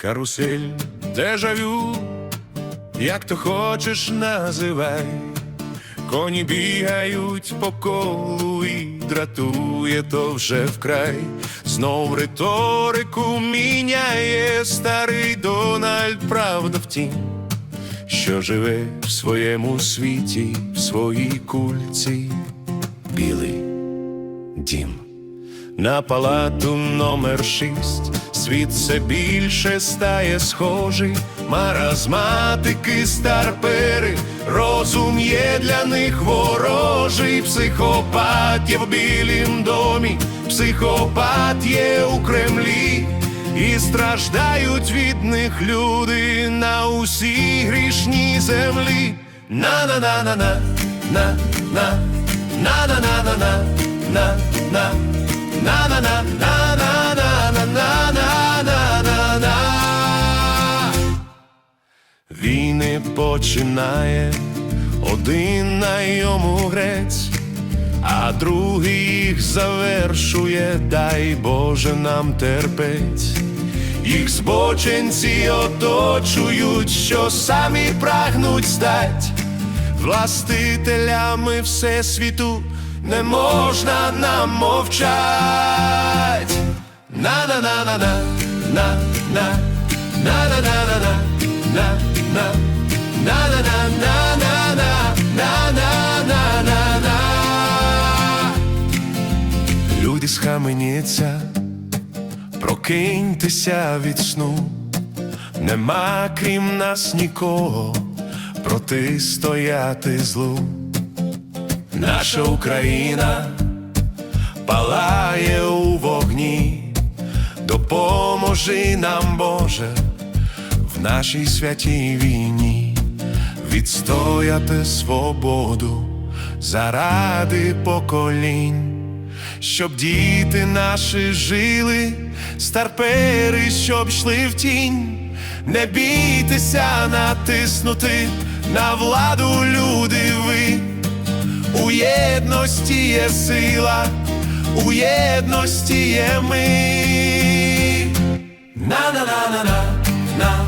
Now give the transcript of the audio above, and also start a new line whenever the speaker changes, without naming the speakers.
Карусель, дежавю, як то хочеш називай. Коні бігають по колу і дратує то вже вкрай. Знов риторику міняє старий Дональд, правда втім, що живе в своєму світі, в своїй кульці, білий дім. На палату номер шість світ все більше стає схожий, маразматики, старпери, розум є для них ворожий, психопат є в білім домі, психопат є у Кремлі, і страждають від них люди на усій грішній землі. На на на на на на на на на на на на на на на на на Війни починає один на йому грець, а другий їх завершує, дай Боже нам терпець. Їх збоченці оточують, що самі прагнуть стать властителями всесвіту не можна нам мовчать. На на на на на на на на на на на на на на Люди схаменіться, прокиньтеся від сну, нема крім нас нікого протистояти злу. Наша Україна палає у вогні, допоможи нам, Боже, нашій святій війні відстояти свободу заради поколінь, щоб діти наші жили, старпери, щоб йшли в тінь, не бійтеся натиснути на владу люди ви. У єдності є сила, у єдності є ми. На на на на